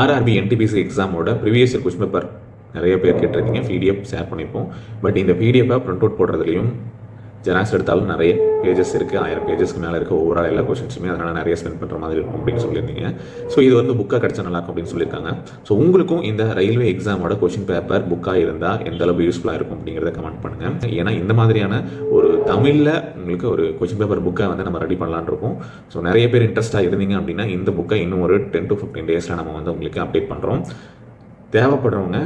RRB NTPC எக்ஸாமோட previous year question paper நிறைய பேர் கேட்டிருக்கீங்க. பிடிஎஃப் ஷேர் பண்ணிப்போம். பட் இந்த பிடிஎஃபை ப்ரிண்ட் அவுட் போடுறதுலையும் ஜெராக்ஸ் எடுத்தாலும் நிறைய பேஜஸ் இருக்குது ஆயிரம் பேஜஸ்க்கு மேலே இருக்க ஓவரால் எல்லா கொஷின்ஸுமே அதனால் நிறைய ஸ்பெண்ட் பண்ணுற மாதிரி இருக்கும் அப்படின்னு சொல்லியிருந்தீங்க. ஸோ இது வந்து புக்காக கிடச்சா நல்லாயிருக்கும் அப்படின்னு சொல்லியிருக்காங்க. ஸோ உங்களுக்கும் இந்த ரயில்வே எக்ஸாமோட கொஷின் பேப்பர் புக்காக இருந்தால் எந்த அளவு யூஸ்ஃபுல்லாக இருக்கும் அப்படிங்கிறத கமெண்ட் பண்ணுங்கள் ஏன்னா இந்த மாதிரியான ஒரு தமிழில் உங்களுக்கு ஒரு கொஷின் பேப்பர் புக்கை வந்து நம்ம ரெடி பண்ணலான்னு இருக்கோம். ஸோ நிறைய பேர் இன்ட்ரெஸ்ட்டாக இருந்தீங்க அப்படின்னா இந்த புக்கை இன்னும் ஒரு டென் டு ஃபிஃப்டீன் டேஸில் நம்ம வந்து உங்களுக்கு அப்டேட் பண்ணுறோம் தேவைப்படுறவங்க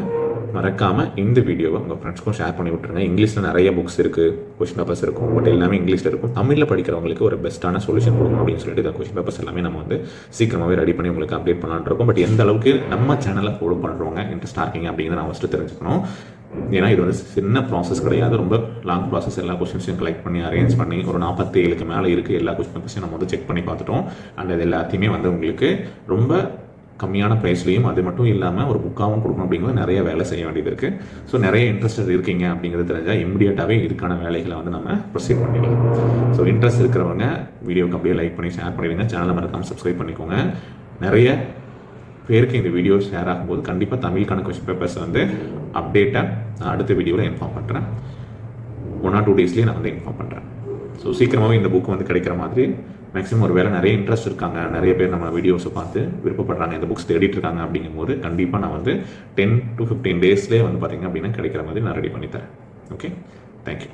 மறக்காமல் இந்த வீடியோவை உங்கள் ஃப்ரெண்ட்ஸ்க்கும் ஷேர் பண்ணி விட்டுருங்க. இங்கிலீஷில் நிறைய புக்ஸ் இருக்குது கொஷின் பேப்பர்ஸ் இருக்கும். பட் எல்லாமே இங்கிலீஷில் இருக்கும். தமிழில் படிக்கிறவங்களுக்கு ஒரு பெஸ்ட்டான சொல்யூஷன் கொடுக்கணும் அப்படின்னு சொல்லிட்டு இந்த கொஷின் பேப்பர்ஸ் எல்லாமே நம்ம வந்து சீக்கிரமாகவே ரெடி பண்ணி உங்களுக்கு அப்டேட் பண்ணலான்னு இருக்கோம். பட் எந்த அளவுக்கு நம்ம சேனலை ஃபாலோ பண்ணுறவங்க இன்ட்ரெஸ்ட் இருக்கீங்க அப்படிங்கிறத நான் ஃபஸ்ட்டு தெரிஞ்சுக்கணும். ஏன்னா இது வந்து சின்ன ப்ராசஸ் கிடையாது. ரொம்ப லாங் ப்ராசஸ் எல்லா கொஸ்டின்ஸையும் கலெக்ட் பண்ணி அரேஞ்ச் பண்ணி ஒரு நாற்பத்தி ஏழுக்கு மேலே இருக்குது எல்லா கொஸ்டின் பேப்பர்ஸையும் நம்ம வந்து செக் பண்ணி பார்த்துட்டோம். அண்ட் அது எல்லாத்தையுமே வந்து உங்களுக்கு ரொம்ப கம்மியான ப்ரைஸ்லையும் அது மட்டும் இல்லாமல் ஒரு புக்காகவும் கொடுக்கணும் அப்படிங்கிறது நிறைய வேலை செய்ய வேண்டியது இருக்குது ஸோ நிறைய இன்ட்ரெஸ்டட் இருக்கீங்க அப்படிங்கிறது தெரிஞ்சால் இம்மிடியட்டாகவே இதுக்கான வேலைகளை வந்து நம்ம ப்ரொசீட் பண்ணிடலாம் ஸோ இன்ட்ரெஸ்ட் இருக்கிறவங்க வீடியோக்கு அப்படியே லைக் பண்ணி ஷேர் பண்ணிடுங்க. சேனலை மறக்காமல் சப்ஸ்கிரைப் பண்ணிக்கோங்க. நிறைய பேருக்கு இந்த வீடியோ ஷேர் ஆகும்போது கண்டிப்பாக தமிழுக்கான கொஸ்டின் பேப்பர்ஸ் வந்து அப்டேட்டாக நான் அடுத்த வீடியோவில் இன்ஃபார்ம் பண்ணுறேன் ஒன் ஆர் டூ டேஸ்லேயே நான் வந்து இன்ஃபார்ம் பண்ணுறேன் ஸோ சீக்கிரமாகவே இந்த புக் வந்து கிடைக்கிற மாதிரி மேக்ஸிமம் ஒரு வேலை நிறைய இன்ட்ரெஸ்ட் இருக்காங்க. நிறைய பேர் நம்ம வீடியோஸை பார்த்து விருப்பப்படுறாங்க. இந்த புக்ஸ் தேடிட்டு இருக்காங்க அப்படிங்கும்போது கண்டிப்பாக நான் வந்து டென் டு ஃபிஃப்டீன் டேஸ்லேயே வந்து பார்த்தீங்க அப்படின்னா கிடைக்கிற மாதிரி நான் ரெடி பண்ணி தரேன். Okay thank you